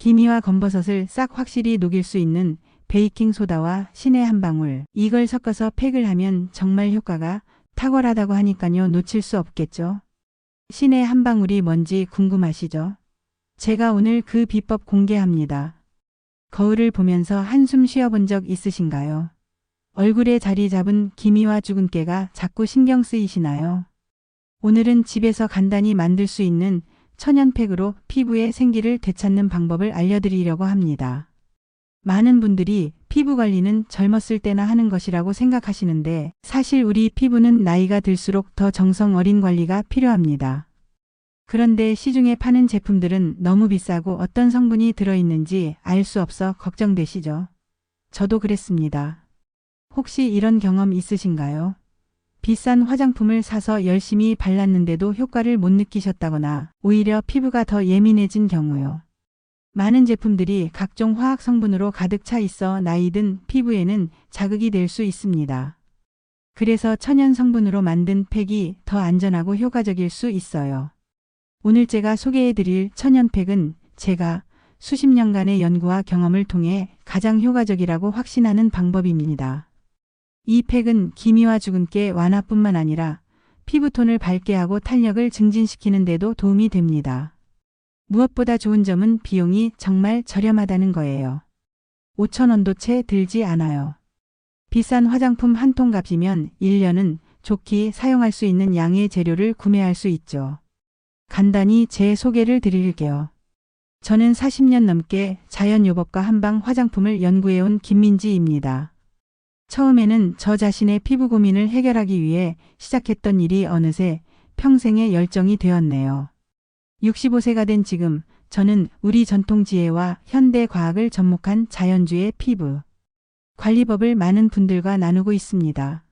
기미와 검버섯을 싹 확실히 녹일 수 있는 베이킹 소다와 신의 한 방울 이걸 섞어서 팩을 하면 정말 효과가 탁월하다고 하니까요 놓칠 수 없겠죠. 신의 한 방울이 뭔지 궁금하시죠? 제가 오늘 그 비법 공개합니다. 거울을 보면서 한숨 쉬어본 적 있으신가요? 얼굴에 자리 잡은 기미와 주근깨가 자꾸 신경 쓰이시나요? 오늘은 집에서 간단히 만들 수 있는 천연팩으로 피부의 생기를 되찾는 방법을 알려드리려고 합니다. 많은 분들이 피부 관리는 젊었을 때나 하는 것이라고 생각하시는데 사실 우리 피부는 나이가 들수록 더 정성 어린 관리가 필요합니다. 그런데 시중에 파는 제품들은 너무 비싸고 어떤 성분이 들어있는지 알 수 없어 걱정되시죠? 저도 그랬습니다. 혹시 이런 경험 있으신가요? 비싼 화장품을 사서 열심히 발랐는데도 효과를 못 느끼셨다거나 오히려 피부가 더 예민해진 경우요. 많은 제품들이 각종 화학 성분으로 가득 차 있어 나이든 피부에는 자극이 될 수 있습니다. 그래서 천연 성분으로 만든 팩이 더 안전하고 효과적일 수 있어요. 오늘 제가 소개해 드릴 천연 팩은 제가 수십 년간의 연구와 경험을 통해 가장 효과적이라고 확신하는 방법입니다. 이 팩은 기미와 주근깨 완화뿐만 아니라 피부톤을 밝게 하고 탄력을 증진시키는 데도 도움이 됩니다. 무엇보다 좋은 점은 비용이 정말 저렴하다는 거예요. 5천원도 채 들지 않아요. 비싼 화장품 한 통 값이면 1년은 좋게 사용할 수 있는 양의 재료를 구매할 수 있죠. 간단히 제 소개를 드릴게요. 저는 40년 넘게 자연요법과 한방 화장품을 연구해온 김민지입니다. 처음에는 저 자신의 피부 고민을 해결하기 위해 시작했던 일이 어느새 평생의 열정이 되었네요. 65세가 된 지금 저는 우리 전통 지혜와 현대 과학을 접목한 자연주의 피부 관리법을 많은 분들과 나누고 있습니다.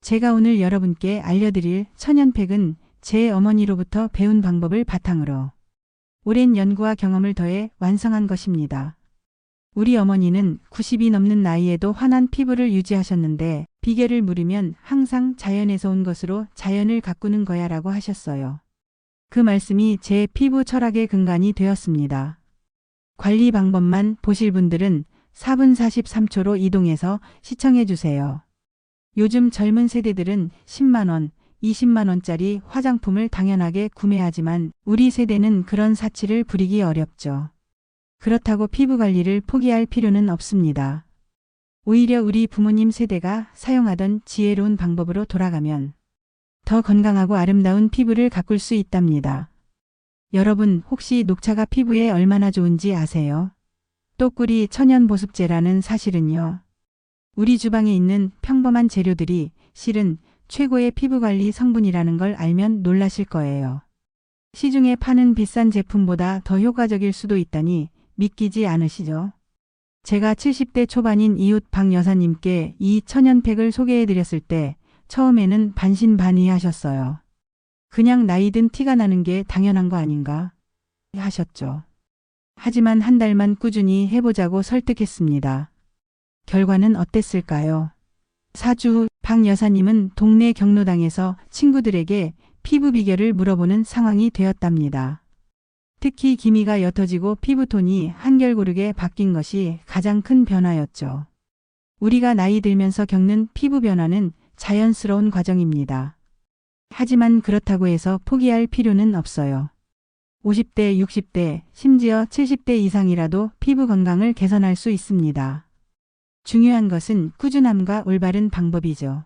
제가 오늘 여러분께 알려드릴 천연팩은 제 어머니로부터 배운 방법을 바탕으로 오랜 연구와 경험을 더해 완성한 것입니다. 우리 어머니는 90이 넘는 나이에도 환한 피부를 유지하셨는데 비결을 물으면 항상 자연에서 온 것으로 자연을 가꾸는 거야 라고 하셨어요. 그 말씀이 제 피부 철학의 근간이 되었습니다. 관리 방법만 보실 분들은 4분 43초로 이동해서 시청해 주세요. 요즘 젊은 세대들은 10만원, 20만원짜리 화장품을 당연하게 구매하지만 우리 세대는 그런 사치를 부리기 어렵죠. 그렇다고 피부 관리를 포기할 필요는 없습니다. 오히려 우리 부모님 세대가 사용하던 지혜로운 방법으로 돌아가면 더 건강하고 아름다운 피부를 가꿀 수 있답니다. 여러분 혹시 녹차가 피부에 얼마나 좋은지 아세요? 또꾸리 천연 보습제라는 사실은요. 우리 주방에 있는 평범한 재료들이 실은 최고의 피부 관리 성분이라는 걸 알면 놀라실 거예요. 시중에 파는 비싼 제품보다 더 효과적일 수도 있다니 믿기지 않으시죠? 제가 70대 초반인 이웃 박 여사님께 이 천연팩을 소개해 드렸을 때 처음에는 반신반의 하셨어요. 그냥 나이든 티가 나는 게 당연한 거 아닌가? 하셨죠. 하지만 한 달만 꾸준히 해보자고 설득했습니다. 결과는 어땠을까요? 사주 후 박 여사님은 동네 경로당에서 친구들에게 피부 비결을 물어보는 상황이 되었답니다. 특히 기미가 옅어지고 피부톤이 한결고르게 바뀐 것이 가장 큰 변화였죠. 우리가 나이 들면서 겪는 피부 변화는 자연스러운 과정입니다. 하지만 그렇다고 해서 포기할 필요는 없어요. 50대, 60대, 심지어 70대 이상이라도 피부 건강을 개선할 수 있습니다. 중요한 것은 꾸준함과 올바른 방법이죠.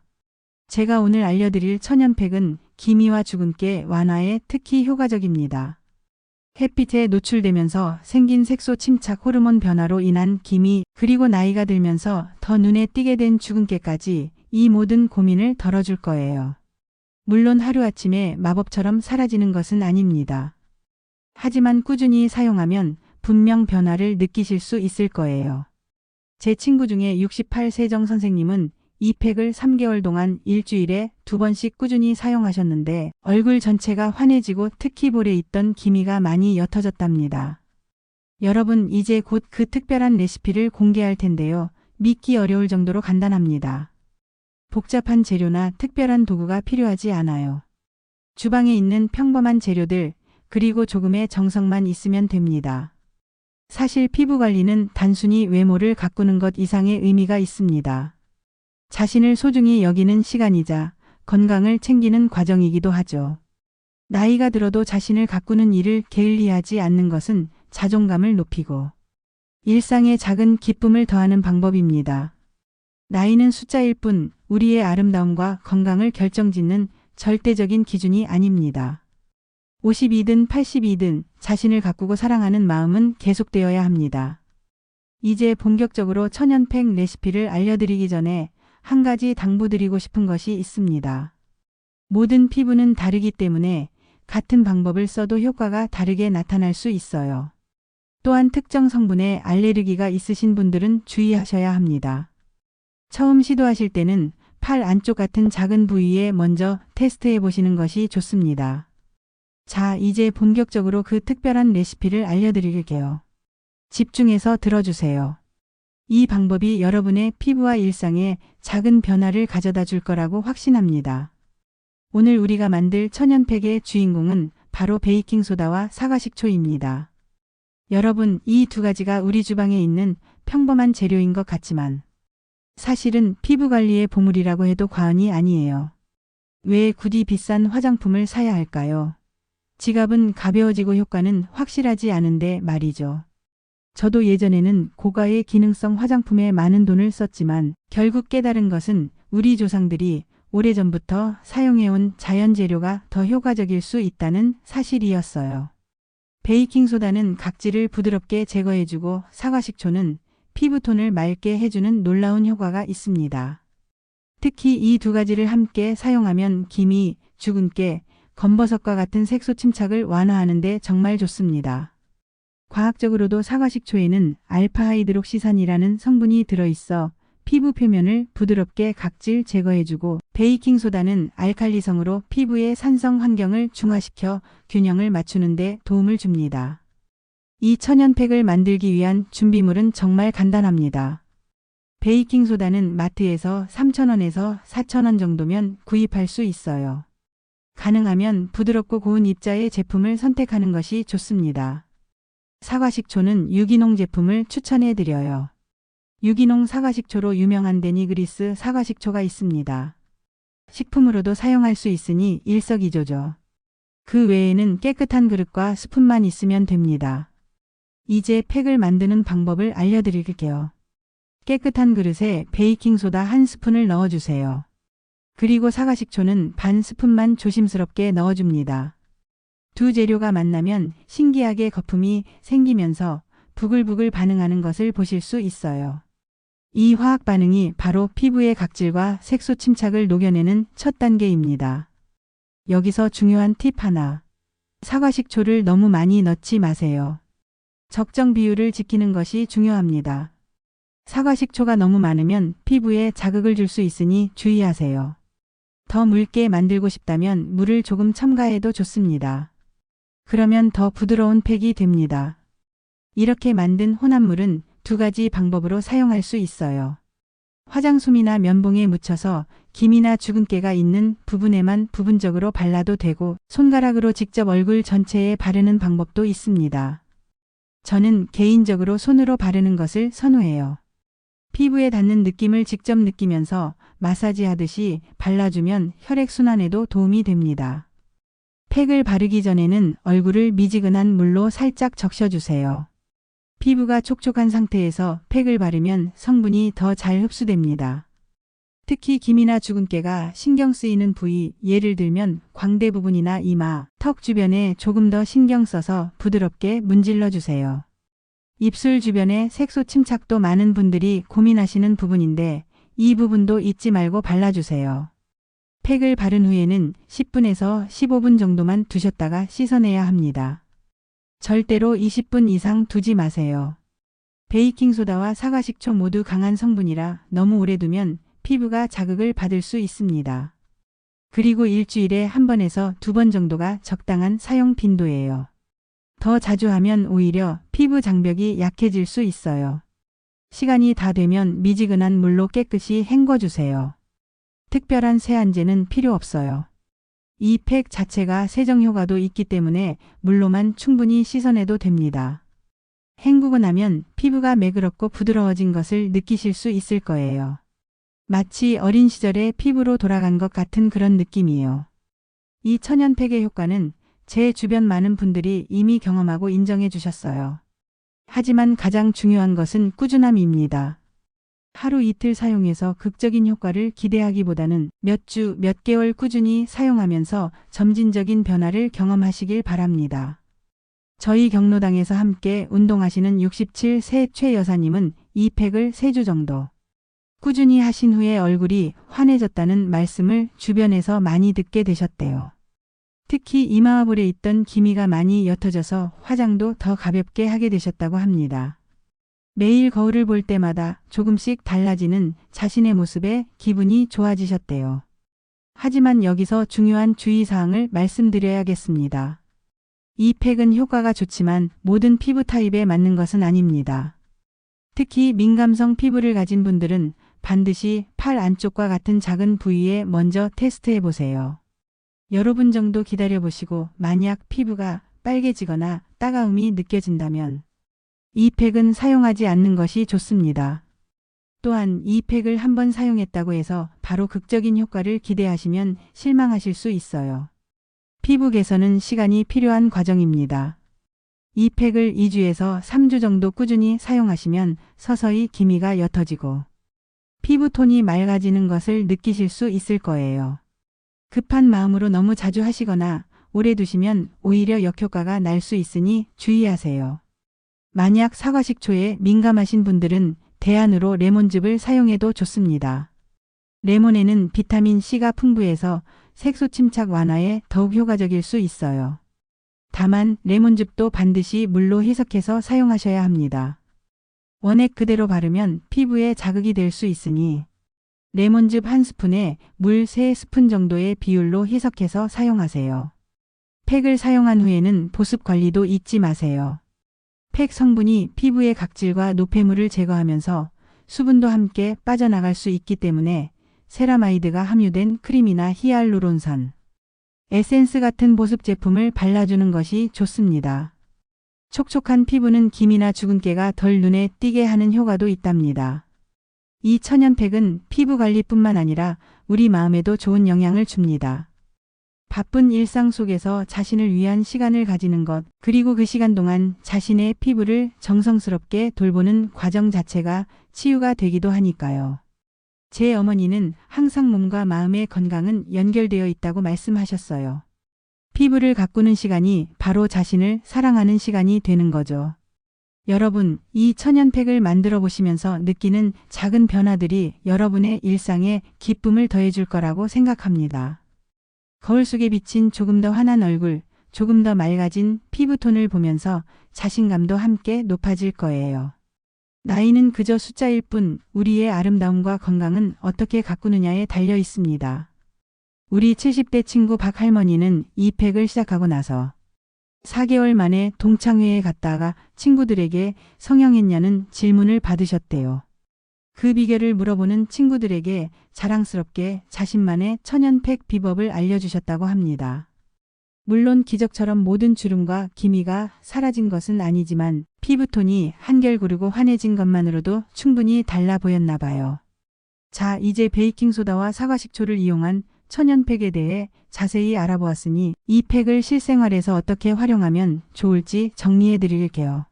제가 오늘 알려드릴 천연팩은 기미와 주근깨 완화에 특히 효과적입니다. 햇빛에 노출되면서 생긴 색소 침착 호르몬 변화로 인한 기미 그리고 나이가 들면서 더 눈에 띄게 된 주근깨까지 이 모든 고민을 덜어줄 거예요. 물론 하루아침에 마법처럼 사라지는 것은 아닙니다. 하지만 꾸준히 사용하면 분명 변화를 느끼실 수 있을 거예요. 제 친구 중에 68세정 선생님은 이 팩을 3개월 동안 일주일에 두 번씩 꾸준히 사용하셨는데 얼굴 전체가 환해지고 특히 볼에 있던 기미가 많이 옅어졌답니다. 여러분 이제 곧 그 특별한 레시피를 공개할 텐데요. 믿기 어려울 정도로 간단합니다. 복잡한 재료나 특별한 도구가 필요하지 않아요. 주방에 있는 평범한 재료들 그리고 조금의 정성만 있으면 됩니다. 사실 피부 관리는 단순히 외모를 가꾸는 것 이상의 의미가 있습니다. 자신을 소중히 여기는 시간이자 건강을 챙기는 과정이기도 하죠. 나이가 들어도 자신을 가꾸는 일을 게을리하지 않는 것은 자존감을 높이고 일상에 작은 기쁨을 더하는 방법입니다. 나이는 숫자일 뿐 우리의 아름다움과 건강을 결정짓는 절대적인 기준이 아닙니다. 52든 82든 자신을 가꾸고 사랑하는 마음은 계속되어야 합니다. 이제 본격적으로 천연팩 레시피를 알려드리기 전에 한 가지 당부드리고 싶은 것이 있습니다. 모든 피부는 다르기 때문에 같은 방법을 써도 효과가 다르게 나타날 수 있어요. 또한 특정 성분에 알레르기가 있으신 분들은 주의하셔야 합니다. 처음 시도하실 때는 팔 안쪽 같은 작은 부위에 먼저 테스트해 보시는 것이 좋습니다. 자, 이제 본격적으로 그 특별한 레시피를 알려드릴게요. 집중해서 들어주세요. 이 방법이 여러분의 피부와 일상에 작은 변화를 가져다 줄 거라고 확신합니다. 오늘 우리가 만들 천연팩의 주인공은 바로 베이킹소다와 사과식초입니다. 여러분, 이 두 가지가 우리 주방에 있는 평범한 재료인 것 같지만 사실은 피부 관리의 보물이라고 해도 과언이 아니에요. 왜 굳이 비싼 화장품을 사야 할까요? 지갑은 가벼워지고 효과는 확실하지 않은데 말이죠. 저도 예전에는 고가의 기능성 화장품에 많은 돈을 썼지만 결국 깨달은 것은 우리 조상들이 오래전부터 사용해온 자연 재료가 더 효과적일 수 있다는 사실이었어요. 베이킹소다는 각질을 부드럽게 제거해주고 사과식초는 피부톤을 맑게 해주는 놀라운 효과가 있습니다. 특히 이 두 가지를 함께 사용하면 기미, 주근깨, 검버섯과 같은 색소 침착을 완화하는 데 정말 좋습니다. 과학적으로도 사과식초에는 알파하이드록시산이라는 성분이 들어있어 피부 표면을 부드럽게 각질 제거해주고 베이킹소다는 알칼리성으로 피부의 산성 환경을 중화시켜 균형을 맞추는 데 도움을 줍니다. 이 천연팩을 만들기 위한 준비물은 정말 간단합니다. 베이킹소다는 마트에서 3,000원에서 4,000원 정도면 구입할 수 있어요. 가능하면 부드럽고 고운 입자의 제품을 선택하는 것이 좋습니다. 사과식초는 유기농 제품을 추천해 드려요. 유기농 사과식초로 유명한 데니그리스 사과식초가 있습니다. 식품으로도 사용할 수 있으니 일석이조죠. 그 외에는 깨끗한 그릇과 스푼만 있으면 됩니다. 이제 팩을 만드는 방법을 알려드릴게요. 깨끗한 그릇에 베이킹소다 한 스푼을 넣어주세요. 그리고 사과식초는 반 스푼만 조심스럽게 넣어줍니다. 두 재료가 만나면 신기하게 거품이 생기면서 부글부글 반응하는 것을 보실 수 있어요. 이 화학 반응이 바로 피부의 각질과 색소 침착을 녹여내는 첫 단계입니다. 여기서 중요한 팁 하나. 사과식초를 너무 많이 넣지 마세요. 적정 비율을 지키는 것이 중요합니다. 사과식초가 너무 많으면 피부에 자극을 줄 수 있으니 주의하세요. 더 묽게 만들고 싶다면 물을 조금 첨가해도 좋습니다. 그러면 더 부드러운 팩이 됩니다. 이렇게 만든 혼합물은 두 가지 방법으로 사용할 수 있어요. 화장솜이나 면봉에 묻혀서 김이나 주근깨가 있는 부분에만 부분적으로 발라도 되고 손가락으로 직접 얼굴 전체에 바르는 방법도 있습니다. 저는 개인적으로 손으로 바르는 것을 선호해요. 피부에 닿는 느낌을 직접 느끼면서 마사지 하듯이 발라주면 혈액순환에도 도움이 됩니다. 팩을 바르기 전에는 얼굴을 미지근한 물로 살짝 적셔주세요. 피부가 촉촉한 상태에서 팩을 바르면 성분이 더 잘 흡수됩니다. 특히 김이나 주근깨가 신경 쓰이는 부위, 예를 들면 광대 부분이나 이마, 턱 주변에 조금 더 신경 써서 부드럽게 문질러 주세요. 입술 주변에 색소 침착도 많은 분들이 고민하시는 부분인데 이 부분도 잊지 말고 발라주세요. 팩을 바른 후에는 10분에서 15분 정도만 두셨다가 씻어내야 합니다. 절대로 20분 이상 두지 마세요. 베이킹소다와 사과식초 모두 강한 성분이라 너무 오래 두면 피부가 자극을 받을 수 있습니다. 그리고 일주일에 한 번에서 두 번 정도가 적당한 사용 빈도예요. 더 자주 하면 오히려 피부 장벽이 약해질 수 있어요. 시간이 다 되면 미지근한 물로 깨끗이 헹궈주세요. 특별한 세안제는 필요 없어요. 이 팩 자체가 세정 효과도 있기 때문에 물로만 충분히 씻어내도 됩니다. 헹구고 나면 피부가 매그럽고 부드러워진 것을 느끼실 수 있을 거예요. 마치 어린 시절의 피부로 돌아간 것 같은 그런 느낌이에요. 이 천연팩의 효과는 제 주변 많은 분들이 이미 경험하고 인정해 주셨어요. 하지만 가장 중요한 것은 꾸준함입니다. 하루 이틀 사용해서 극적인 효과를 기대하기보다는 몇 주, 몇 개월 꾸준히 사용하면서 점진적인 변화를 경험하시길 바랍니다. 저희 경로당에서 함께 운동하시는 67세 최 여사님은 이 팩을 3주 정도 꾸준히 하신 후에 얼굴이 환해졌다는 말씀을 주변에서 많이 듣게 되셨대요. 특히 이마와볼에 있던 기미가 많이 옅어져서 화장도 더 가볍게 하게 되셨다고 합니다. 매일 거울을 볼 때마다 조금씩 달라지는 자신의 모습에 기분이 좋아지셨대요. 하지만 여기서 중요한 주의사항을 말씀드려야겠습니다. 이 팩은 효과가 좋지만 모든 피부 타입에 맞는 것은 아닙니다. 특히 민감성 피부를 가진 분들은 반드시 팔 안쪽과 같은 작은 부위에 먼저 테스트해 보세요. 여러 분 정도 기다려 보시고 만약 피부가 빨개지거나 따가움이 느껴진다면 이 팩은 사용하지 않는 것이 좋습니다. 또한 이 팩을 한번 사용했다고 해서 바로 극적인 효과를 기대하시면 실망하실 수 있어요. 피부 개선은 시간이 필요한 과정입니다. 이 팩을 2주에서 3주 정도 꾸준히 사용하시면 서서히 기미가 옅어지고 피부톤이 맑아지는 것을 느끼실 수 있을 거예요. 급한 마음으로 너무 자주 하시거나 오래 두시면 오히려 역효과가 날 수 있으니 주의하세요. 만약 사과식초에 민감하신 분들은 대안으로 레몬즙을 사용해도 좋습니다. 레몬에는 비타민 C가 풍부해서 색소 침착 완화에 더욱 효과적일 수 있어요. 다만 레몬즙도 반드시 물로 희석해서 사용하셔야 합니다. 원액 그대로 바르면 피부에 자극이 될 수 있으니 레몬즙 한 스푼에 물 3스푼 정도의 비율로 희석해서 사용하세요. 팩을 사용한 후에는 보습 관리도 잊지 마세요. 팩 성분이 피부의 각질과 노폐물을 제거하면서 수분도 함께 빠져나갈 수 있기 때문에 세라마이드가 함유된 크림이나 히알루론산, 에센스 같은 보습 제품을 발라주는 것이 좋습니다. 촉촉한 피부는 기미나 주근깨가 덜 눈에 띄게 하는 효과도 있답니다. 이 천연팩은 피부 관리뿐만 아니라 우리 마음에도 좋은 영향을 줍니다. 바쁜 일상 속에서 자신을 위한 시간을 가지는 것, 그리고 그 시간 동안 자신의 피부를 정성스럽게 돌보는 과정 자체가 치유가 되기도 하니까요. 제 어머니는 항상 몸과 마음의 건강은 연결되어 있다고 말씀하셨어요. 피부를 가꾸는 시간이 바로 자신을 사랑하는 시간이 되는 거죠. 여러분, 이 천연팩을 만들어 보시면서 느끼는 작은 변화들이 여러분의 일상에 기쁨을 더해줄 거라고 생각합니다. 거울 속에 비친 조금 더 환한 얼굴, 조금 더 맑아진 피부톤을 보면서 자신감도 함께 높아질 거예요. 나이는 그저 숫자일 뿐 우리의 아름다움과 건강은 어떻게 가꾸느냐에 달려 있습니다. 우리 70대 친구 박 할머니는 이 팩을 시작하고 나서 4개월 만에 동창회에 갔다가 친구들에게 성형했냐는 질문을 받으셨대요. 그 비결을 물어보는 친구들에게 자랑스럽게 자신만의 천연팩 비법을 알려주셨다고 합니다. 물론 기적처럼 모든 주름과 기미가 사라진 것은 아니지만 피부톤이 한결 고르고 환해진 것만으로도 충분히 달라 보였나 봐요. 자, 이제 베이킹소다와 사과식초를 이용한 천연팩에 대해 자세히 알아보았으니 이 팩을 실생활에서 어떻게 활용하면 좋을지 정리해 드릴게요.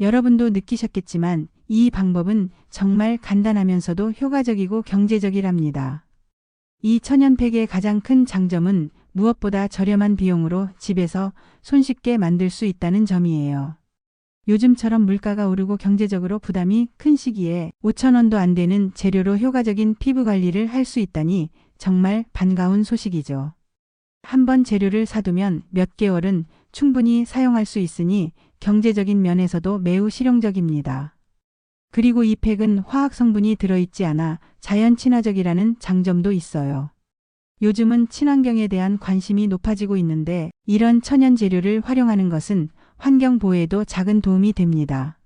여러분도 느끼셨겠지만 이 방법은 정말 간단하면서도 효과적이고 경제적이랍니다. 이 천연팩의 가장 큰 장점은 무엇보다 저렴한 비용으로 집에서 손쉽게 만들 수 있다는 점이에요. 요즘처럼 물가가 오르고 경제적으로 부담이 큰 시기에 5천원도 안 되는 재료로 효과적인 피부 관리를 할 수 있다니 정말 반가운 소식이죠. 한번 재료를 사두면 몇 개월은 충분히 사용할 수 있으니 경제적인 면에서도 매우 실용적입니다. 그리고 이 팩은 화학 성분이 들어있지 않아 자연 친화적이라는 장점도 있어요. 요즘은 친환경에 대한 관심이 높아지고 있는데 이런 천연 재료를 활용하는 것은 환경 보호에도 작은 도움이 됩니다.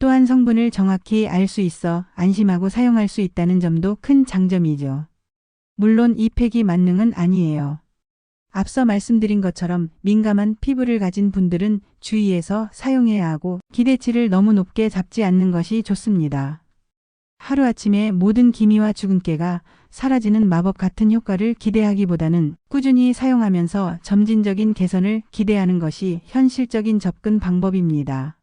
또한 성분을 정확히 알 수 있어 안심하고 사용할 수 있다는 점도 큰 장점이죠. 물론 이 팩이 만능은 아니에요. 앞서 말씀드린 것처럼 민감한 피부를 가진 분들은 주의해서 사용해야 하고 기대치를 너무 높게 잡지 않는 것이 좋습니다. 하루아침에 모든 기미와 주근깨가 사라지는 마법 같은 효과를 기대하기보다는 꾸준히 사용하면서 점진적인 개선을 기대하는 것이 현실적인 접근 방법입니다.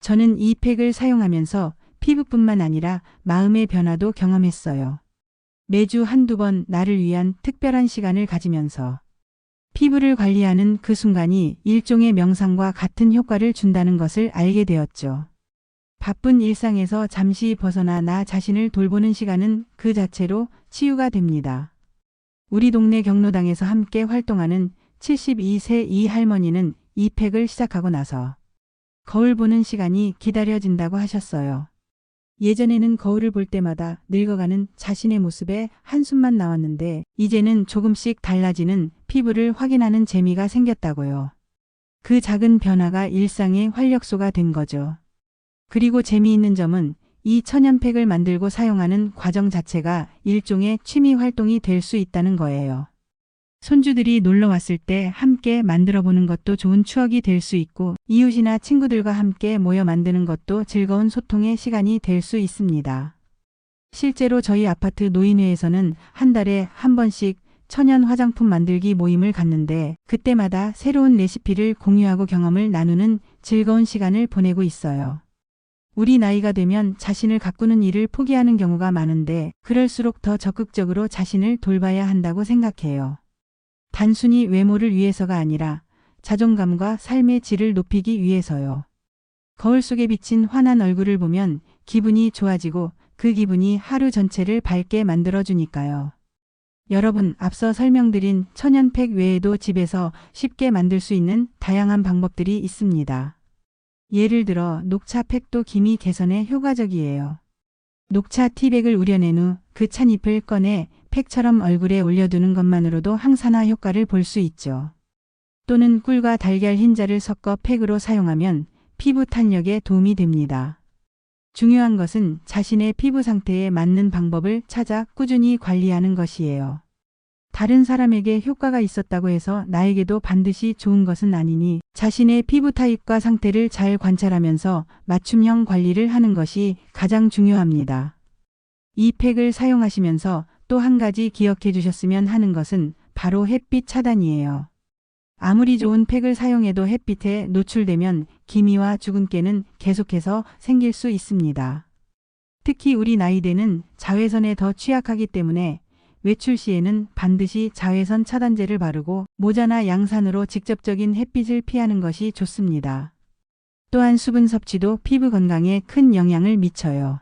저는 이 팩을 사용하면서 피부뿐만 아니라 마음의 변화도 경험했어요. 매주 한두 번 나를 위한 특별한 시간을 가지면서 피부를 관리하는 그 순간이 일종의 명상과 같은 효과를 준다는 것을 알게 되었죠. 바쁜 일상에서 잠시 벗어나 나 자신을 돌보는 시간은 그 자체로 치유가 됩니다. 우리 동네 경로당에서 함께 활동하는 72세 이 할머니는 이 팩을 시작하고 나서 거울 보는 시간이 기다려진다고 하셨어요. 예전에는 거울을 볼 때마다 늙어가는 자신의 모습에 한숨만 나왔는데 이제는 조금씩 달라지는 피부를 확인하는 재미가 생겼다고요. 그 작은 변화가 일상의 활력소가 된 거죠. 그리고 재미있는 점은 이 천연팩을 만들고 사용하는 과정 자체가 일종의 취미 활동이 될 수 있다는 거예요. 손주들이 놀러 왔을 때 함께 만들어 보는 것도 좋은 추억이 될 수 있고 이웃이나 친구들과 함께 모여 만드는 것도 즐거운 소통의 시간이 될 수 있습니다. 실제로 저희 아파트 노인회에서는 한 달에 한 번씩 천연 화장품 만들기 모임을 갖는데 그때마다 새로운 레시피를 공유하고 경험을 나누는 즐거운 시간을 보내고 있어요. 우리 나이가 되면 자신을 가꾸는 일을 포기하는 경우가 많은데 그럴수록 더 적극적으로 자신을 돌봐야 한다고 생각해요. 단순히 외모를 위해서가 아니라 자존감과 삶의 질을 높이기 위해서요. 거울 속에 비친 환한 얼굴을 보면 기분이 좋아지고 그 기분이 하루 전체를 밝게 만들어주니까요. 여러분, 앞서 설명드린 천연팩 외에도 집에서 쉽게 만들 수 있는 다양한 방법들이 있습니다. 예를 들어 녹차팩도 기미 개선에 효과적이에요. 녹차 티백을 우려낸 후 그 찻잎을 꺼내 팩처럼 얼굴에 올려두는 것만으로도 항산화 효과를 볼 수 있죠. 또는 꿀과 달걀 흰자를 섞어 팩으로 사용하면 피부 탄력에 도움이 됩니다. 중요한 것은 자신의 피부 상태에 맞는 방법을 찾아 꾸준히 관리하는 것이에요. 다른 사람에게 효과가 있었다고 해서 나에게도 반드시 좋은 것은 아니니 자신의 피부 타입과 상태를 잘 관찰하면서 맞춤형 관리를 하는 것이 가장 중요합니다. 이 팩을 사용하시면서 또 한 가지 기억해 주셨으면 하는 것은 바로 햇빛 차단이에요. 아무리 좋은 팩을 사용해도 햇빛에 노출되면 기미와 주근깨는 계속해서 생길 수 있습니다. 특히 우리 나이대는 자외선에 더 취약하기 때문에 외출 시에는 반드시 자외선 차단제를 바르고 모자나 양산으로 직접적인 햇빛을 피하는 것이 좋습니다. 또한 수분 섭취도 피부 건강에 큰 영향을 미쳐요.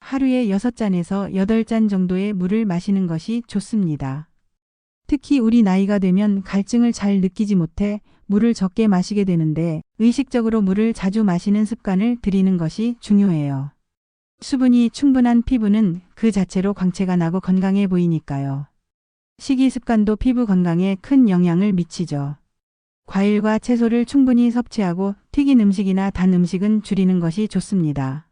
하루에 6잔에서 8잔 정도의 물을 마시는 것이 좋습니다. 특히 우리 나이가 되면 갈증을 잘 느끼지 못해 물을 적게 마시게 되는데 의식적으로 물을 자주 마시는 습관을 들이는 것이 중요해요. 수분이 충분한 피부는 그 자체로 광채가 나고 건강해 보이니까요. 식이 습관도 피부 건강에 큰 영향을 미치죠. 과일과 채소를 충분히 섭취하고 튀긴 음식이나 단 음식은 줄이는 것이 좋습니다.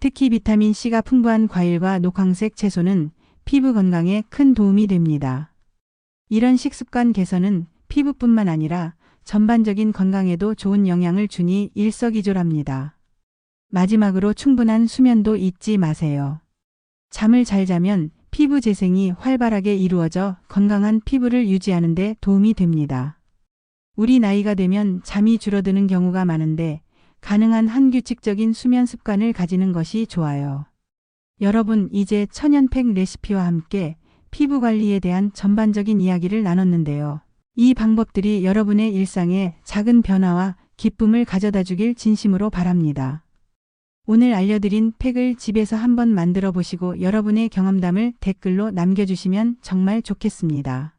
특히 비타민C가 풍부한 과일과 녹황색 채소는 피부 건강에 큰 도움이 됩니다. 이런 식습관 개선은 피부뿐만 아니라 전반적인 건강에도 좋은 영향을 주니 일석이조랍니다. 마지막으로 충분한 수면도 잊지 마세요. 잠을 잘 자면 피부 재생이 활발하게 이루어져 건강한 피부를 유지하는 데 도움이 됩니다. 우리 나이가 되면 잠이 줄어드는 경우가 많은데 가능한 한 규칙적인 수면 습관을 가지는 것이 좋아요. 여러분, 이제 천연팩 레시피와 함께 피부 관리에 대한 전반적인 이야기를 나눴는데요. 이 방법들이 여러분의 일상에 작은 변화와 기쁨을 가져다 주길 진심으로 바랍니다. 오늘 알려드린 팩을 집에서 한번 만들어 보시고 여러분의 경험담을 댓글로 남겨주시면 정말 좋겠습니다.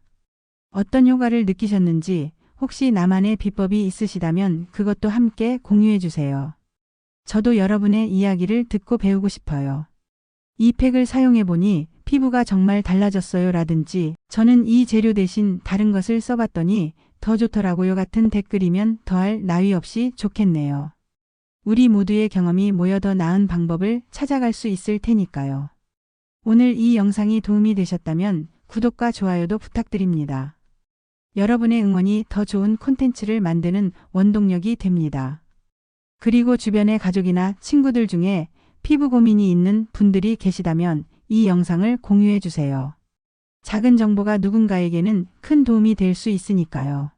어떤 효과를 느끼셨는지 혹시 나만의 비법이 있으시다면 그것도 함께 공유해 주세요. 저도 여러분의 이야기를 듣고 배우고 싶어요. 이 팩을 사용해 보니 피부가 정말 달라졌어요 라든지 저는 이 재료 대신 다른 것을 써봤더니 더 좋더라고요 같은 댓글이면 더할 나위 없이 좋겠네요. 우리 모두의 경험이 모여 더 나은 방법을 찾아갈 수 있을 테니까요. 오늘 이 영상이 도움이 되셨다면 구독과 좋아요도 부탁드립니다. 여러분의 응원이 더 좋은 콘텐츠를 만드는 원동력이 됩니다. 그리고 주변의 가족이나 친구들 중에 피부 고민이 있는 분들이 계시다면 이 영상을 공유해 주세요. 작은 정보가 누군가에게는 큰 도움이 될 수 있으니까요.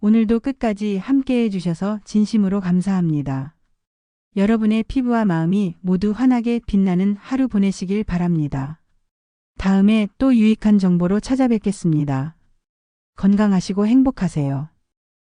오늘도 끝까지 함께 해 주셔서 진심으로 감사합니다. 여러분의 피부와 마음이 모두 환하게 빛나는 하루 보내시길 바랍니다. 다음에 또 유익한 정보로 찾아뵙겠습니다. 건강하시고 행복하세요.